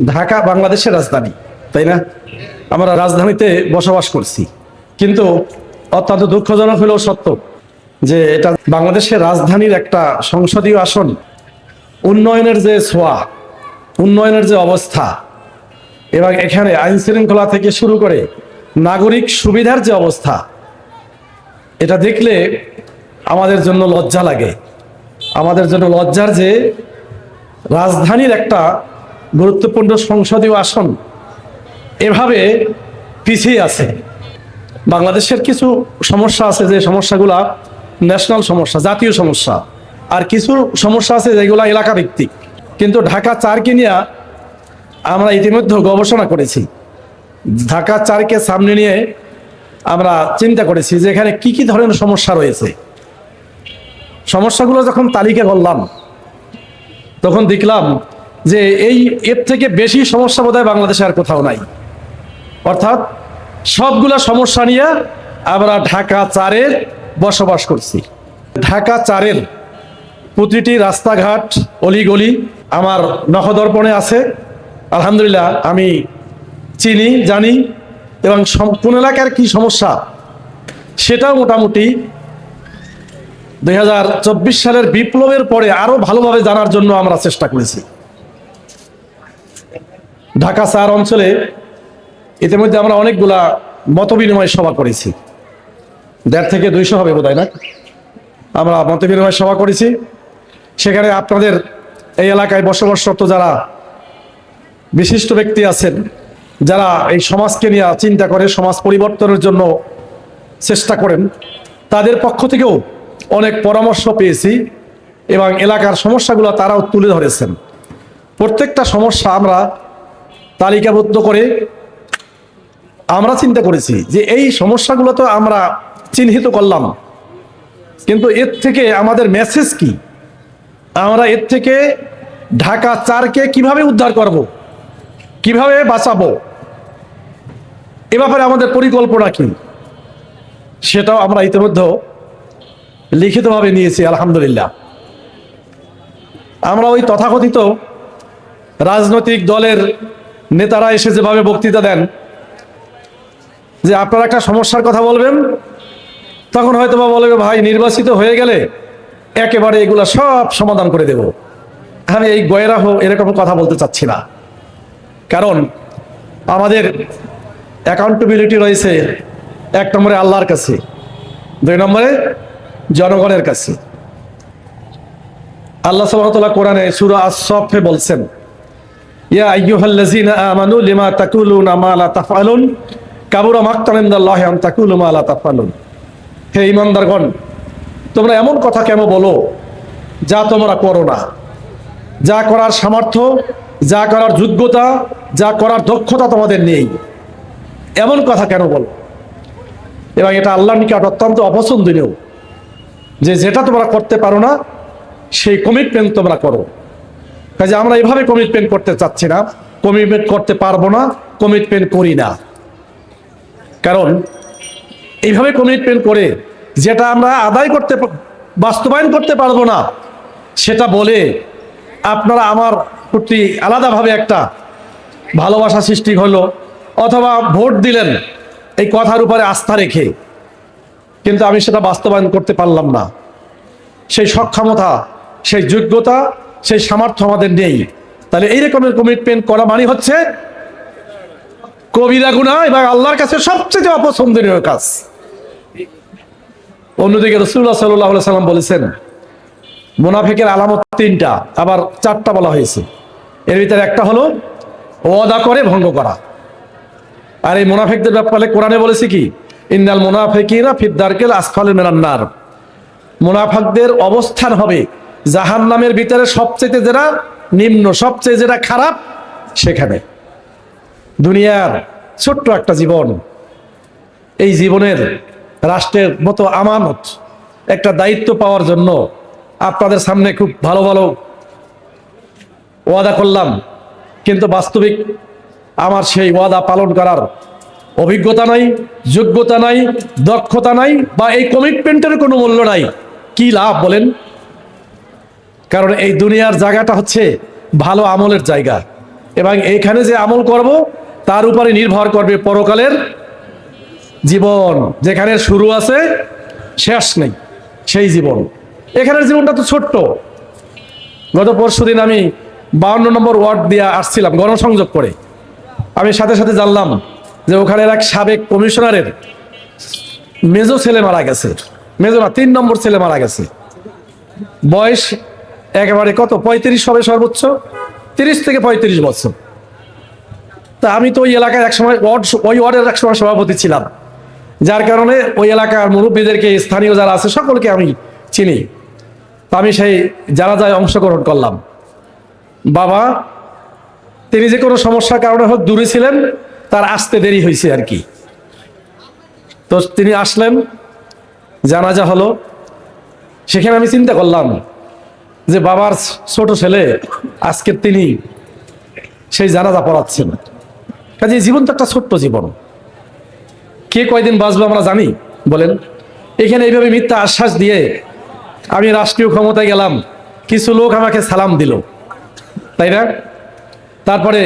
ঢাকা বাংলাদেশের রাজধানী, তাই না? আমরা রাজধানীতে বসবাস করছি। কিন্তু অত্যন্ত দুঃখজনক হলেও সত্য যে এটা বাংলাদেশের রাজধানীর একটা সংসদীয় আসন, উন্নয়নের যে ছোঁয়া, উন্নয়নের যে অবস্থা, এবং এখানে আইন শৃঙ্খলা থেকে শুরু করে নাগরিক সুবিধার যে অবস্থা, এটা দেখলে আমাদের জন্য লজ্জা লাগে। আমাদের জন্য লজ্জার যে রাজধানীর একটা গুরুত্বপূর্ণ সংসদীয় আসন এভাবে পিছিয়ে আছে। বাংলাদেশের কিছু সমস্যা আছে যে সমস্যাগুলা ন্যাশনাল সমস্যা, জাতীয় সমস্যা। আর কিছু সমস্যা আছে যেগুলো এলাকা ভিত্তিক কিন্তু ঢাকা চারকে নিয়ে আমরা ইতিমধ্যে গবেষণা করেছি। ঢাকা চারকে সামনে নিয়ে আমরা চিন্তা করেছি যে এখানে কি কি ধরনের সমস্যা রয়েছে। সমস্যাগুলো যখন তালিকা করলাম, তখন দেখলাম যে এই এর থেকে বেশি সমস্যা বোধহয় বাংলাদেশে আর কোথাও নাই। অর্থাৎ সবগুলা সমস্যা নিয়ে আমরা ঢাকা চারের বসবাস করছি। ঢাকা চারের প্রতিটি রাস্তাঘাট অলিগলি আমার নখদর্পণে আছে। আলহামদুলিল্লাহ আমি চিনি, জানি এবং কোন এলাকার কি সমস্যা সেটাও মোটামুটি দুই হাজার চব্বিশ সালের বিপ্লবের পরে আরও ভালোভাবে জানার জন্য আমরা চেষ্টা করেছি। ঢাকা চার অঞ্চলে ইতিমধ্যে আমরা অনেকগুলা মতবিনিময় সভা করেছি। দেড় থেকে দুইশো হবে বোধ না? আমরা মতবিনিময় সভা করেছি। সেখানে আপনাদের এই এলাকায় বসবাসরত যারা বিশিষ্ট ব্যক্তি আছেন, যারা এই সমাজকে নিয়ে চিন্তা করে, সমাজ পরিবর্তনের জন্য চেষ্টা করেন, তাদের পক্ষ থেকেও অনেক পরামর্শ পেয়েছি এবং এলাকার সমস্যাগুলো তারাও তুলে ধরেছেন। প্রত্যেকটা সমস্যা আমরা তালিকাবদ্ধ করে আমরা চিন্তা করেছি যে এই সমস্যাগুলো তো আমরা চিহ্নিত করলাম। কিন্তু এর থেকে আমাদের মেসেজ কি? আমরা এর থেকে ঢাকা চারকে কীভাবে উদ্ধার করব? কীভাবে বাঁচাবো? এ ব্যাপারে আমাদের পরিকল্পনা কি? সেটাও আমরা ইতিমধ্যে লিখিতভাবে নিয়েছি, আলহামদুলিল্লাহ। আমরা ওই তথাকথিত রাজনৈতিক দলের নেতারা এসে যেভাবে বক্তৃতা দেন, যে আপনারা একটা সমস্যার কথা বলবেন, তখন হয়তো বা বলবে, ভাই, নির্বাচিত হয়ে গেলে একেবারে এগুলো সব সমাধান করে দেব। আমি এই গয়রা হোক এরকম কথা বলতে চাচ্ছি না। কারণ আমাদের অ্যাকাউন্টেবিলিটি রয়েছে এক নম্বরে আল্লাহর কাছে, দুই নম্বরে জনগণের কাছে। আল্লাহ সাল্লাহ কোরআনে সুরা আসফে বলছেন ইয়া আইয়ুহাল্লাযীনা আমানু লিমা তাকুলুনা মা লা তাফআলুন। কাবুরা মাকতান ইনদাল্লাহি আন তাকুলু মা লা তাফআলুন। হে ঈমানদারগণ তোমরা এমন কথা কেন বলো যা তোমরা করো না? যা করার সামর্থ্য, যা করার যোগ্যতা, যা করার দক্ষতা তোমাদের নেই। এমন কথা কেন বলো? এবং এটা আল্লাহ নিকট অত্যন্ত অপছন্দনীয়। যে যেটা তোমরা করতে পারো না, সেই কমিটমেন্ট তোমরা করো। কাজে আমরা এভাবে কমিটমেন্ট করতে চাচ্ছি না। কমিটমেন্ট করতে পারব না কমিটমেন্ট করি না। কারণ এইভাবে কমিটমেন্ট করে যেটা আমরা আদায় করতে বাস্তবায়ন করতে পারব না, সেটা বলে আপনারা আমার প্রতি আলাদাভাবে একটা ভালোবাসা সৃষ্টি হলো, অথবা ভোট দিলেন, এই কথার উপরে আস্থা রেখে। কিন্তু আমি সেটা বাস্তবায়ন করতে পারলাম না। সেই সক্ষমতা, সেই যোগ্যতা সেই সামর্থ্য আমাদের নেই। তাহলে এই রকমের কমিটমেন্ট করা মানে হচ্ছে কবিরা গুণা এবং আল্লাহর কাছে সবচেয়ে অপছন্দনীয় কাজ। অন্যদিকে রসুল্লাহ সাল্লাহ সাল্লাম বলেছেন, মোনাফেকের আলামত তিনটা, আবার চারটা বলা হয়েছে। এর ভিতরে একটা হলো ওয়াদা করে ভঙ্গ করা। আর এই মোনাফেকদের ব্যাপারে কোরআনে বলেছে কি ইন্দাল মোনাফেকিরা ফিদ্দারকেল আসফালে মেরান্নার মুনাফাকদের অবস্থান হবে জাহান নামের ভিতরে সবচেয়ে যেটা নিম্ন সবচেয়ে যেটা খারাপ, সেখানে। দুনিয়ার ছোট্ট একটা জীবন। এই জীবনের রাষ্ট্রের মতো আমানত, একটা দায়িত্ব পাওয়ার জন্য আপনাদের সামনে খুব ভালো ভালো ওয়াদা করলাম। কিন্তু বাস্তবিক আমার সেই ওয়াদা পালন করার অভিজ্ঞতা নাই, যোগ্যতা নাই, দক্ষতা নাই, বা এই কমিটমেন্টের কোনো মূল্য নাই। কি লাভ বলেন? কারণ এই দুনিয়ার জায়গাটা হচ্ছে ভালো আমলের জায়গা। এবং এখানে যে আমল করব, তার উপরে নির্ভর করবে পরকালের জীবন। যেখানে শুরু আছে, শেষ নেই, সেই জীবন। এখানের জীবনটা তো ছোট্ট। গত পরশু দিন আমি বাউন্ন নম্বর ওয়ার্ড দিয়ে আসছিলাম গণসংযোগ করে। আমি সাথে সাথে জানলাম যে ওখানের এক সাবেক কমিশনারের মেজো ছেলে মারা গেছে। মেজো না, তিন নম্বর ছেলে মারা গেছে। বয়স একেবারে কত? পঁয়ত্রিশ হবে সর্বোচ্চ? তিরিশ থেকে পঁয়ত্রিশ বছর। তা আমি তো ওই এলাকায় একসময় ওয়ার্ড ওই ওয়ার্ডের একসময় সভাপতি ছিলাম। যার কারণে ওই এলাকার মুরব্বীদেরকে, স্থানীয় যারা আছে, সকলকে আমি চিনি। তা আমি সেই যারা যায় অংশগ্রহণ করলাম। বাবা, তিনি যে কোনো সমস্যার কারণে হোক দূরে ছিলেন, তার আসতে দেরি হয়েছে আর কি। তো তিনি আসলেন, জানাজা হলো। সেখানে আমি চিন্তা করলাম যে বাবার ছোট ছেলে আজকে তিনি সেই জানাজা পড়াচ্ছেন। কাজে জীবন তো একটা ছোট্ট জীবন। কে কয়দিন বাঁচবে আমরা জানি? বলেন। এখানে এইভাবে মিথ্যা আশ্বাস দিয়ে আমি রাষ্ট্রীয় ক্ষমতায় গেলাম, কিছু লোক আমাকে সালাম দিল। তাই না? তারপরে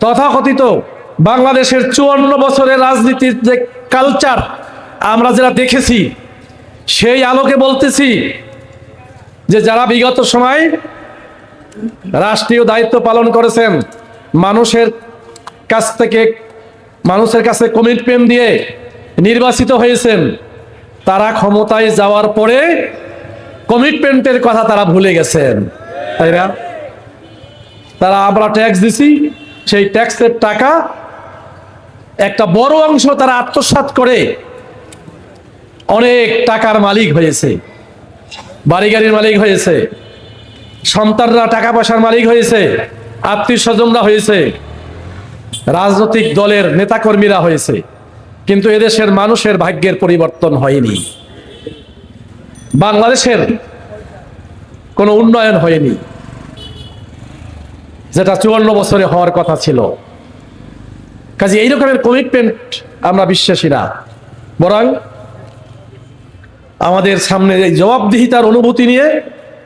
তথাকথিত বাংলাদেশের চুয়ান্ন বছরের রাজনীতির যে কালচার আমরা যারা দেখেছি, সেই আলোকে বলতেছি যে যারা বিগত সময় রাষ্ট্রীয় দায়িত্ব পালন করেছেন, মানুষের কাছ থেকে, মানুষের কাছে কমিটমেন্ট দিয়ে নির্বাচিত হয়েছেন, তারা ক্ষমতায় যাওয়ার পরে কমিটমেন্টের কথা তারা ভুলে গেছেন। তাই না? তারা আমরা ট্যাক্স দিছি, সেই ট্যাক্সের টাকা একটা বড় অংশ তারা আত্মসাৎ করে অনেক টাকার মালিক হয়েছে। বাড়ি গাড়ির মালিক হয়েছে। সন্তানরা টাকা পয়সার মালিক হয়েছে, আত্মীয় স্বজনরা হয়েছে, রাজনৈতিক দলের নেতাকর্মীরা হয়েছে। কিন্তু এদেশের মানুষের ভাগ্যের পরিবর্তন হয়নি। বাংলাদেশের কোনো উন্নয়ন হয়নি। যেটা চুয়ান্ন বছরে হওয়ার কথা ছিল। কাজে এই রকমের কমিটমেন্ট আমরা বিশ্বাসী না। বরং আমাদের সামনে এই জবাবদিহিতার অনুভূতি নিয়ে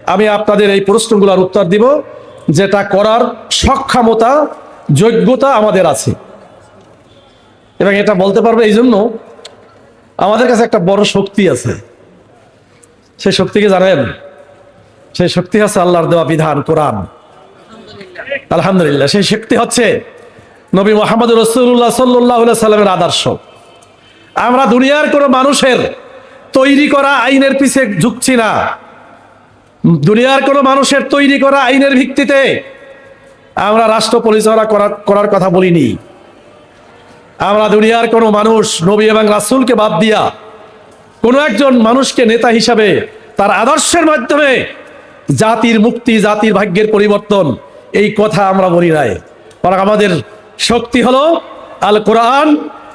আমি আপনাদের এই প্রশ্নগুলোর উত্তর দিব, যেটা করার সক্ষমতা, যোগ্যতা আমাদের আছে। এবং এটা বলতে পারবে এই জন্য আমাদের কাছে একটা বড় শক্তি আছে। সেই শক্তিকে জানেন? সেই শক্তি হচ্ছে আল্লাহর দেওয়া বিধান, কোরআন। আলহামদুলিল্লাহ, সেই শক্তি হচ্ছে নবী মোহাম্মদ রসুল্লাহ সাল্লাহ সাল্লামের আদর্শ। আমরা দুনিয়ার কোনো মানুষের তৈরি করা আইনের পিছে ঝুঁকছি না। দুনিয়ার কোনো মানুষের তৈরি করা আইনের ভিত্তিতে আমরা রাষ্ট্র পরিচালনা করার করার কথা বলিনি। আমরা দুনিয়ার কোনো মানুষ, নবী এবং রাসুলকে বাদ দিয়া কোনো একজন মানুষকে নেতা হিসাবে তার আদর্শের মাধ্যমে জাতির মুক্তি, জাতির ভাগ্যের পরিবর্তন, এই কথা আমরা বলি নাই। বরং আমাদের শক্তি হলো আল কোরআন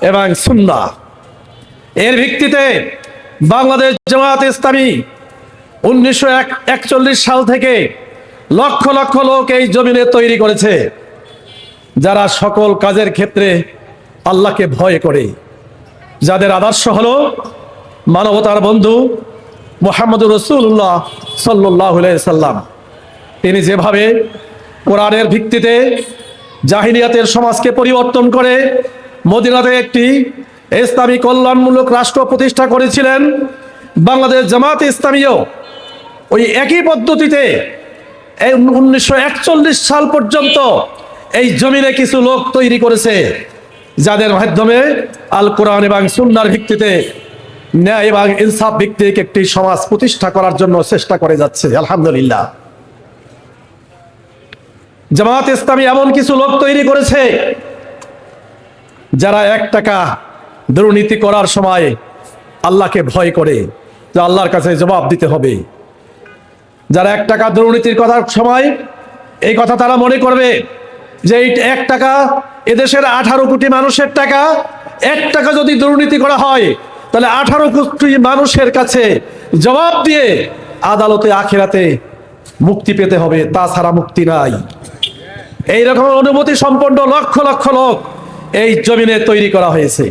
এবং সুন্না এর ভিত্তিতে বাংলাদেশ জামাত ইসলামী উনিশশো একচল্লিশ সাল থেকে লক্ষ লক্ষ লোক এই জমিনে তৈরি করেছে, যারা সকল কাজের ক্ষেত্রে আল্লাহকে ভয় করে। যাদের আদর্শ হলো মানবতার বন্ধু মোহাম্মদ রসুল্লাহ সাল্লাহ সাল্লাম। তিনি যেভাবে কোরআনের ভিত্তিতে জাহিনিয়াতের সমাজকে পরিবর্তন করে মদিনাতে একটি ইসলামী কল্যাণমূলক রাষ্ট্র প্রতিষ্ঠা করেছিলেন বাংলাদেশ জামাত ইসলামীও। ওই একই পদ্ধতিতে এই উনিশশো একচল্লিশ সাল পর্যন্ত এই জমিনে কিছু লোক তৈরি করেছে, যাদের মাধ্যমে আল কোরআন এবং সুন্নার ভিত্তিতে ন্যায় এবং ইনসাফ ভিত্তিক একটি সমাজ প্রতিষ্ঠা করার জন্য চেষ্টা করে যাচ্ছে, আলহামদুলিল্লাহ। জামাত ইসলামী এমন কিছু লোক তৈরি করেছে, যারা এক টাকা দুর্নীতি করার সময় আল্লাহকে ভয় করে, যে আল্লাহর কাছে জবাব দিতে হবে। যারা এক টাকা দুর্নীতির কথার সময়, এই কথা তারা মনে করবে যে এই এক টাকা এদেশের আঠারো কোটি মানুষের টাকা, এক টাকা যদি দুর্নীতি করা হয়, তাহলে আঠারো কোটি মানুষের কাছে জবাব দিয়ে আদালতে, আখেরাতে মুক্তি পেতে হবে, তাছাড়া মুক্তি নাই। এইরকম অনুমতি সম্পন্ন লক্ষ লক্ষ লোক এই জমিনে তৈরি করা হয়েছে।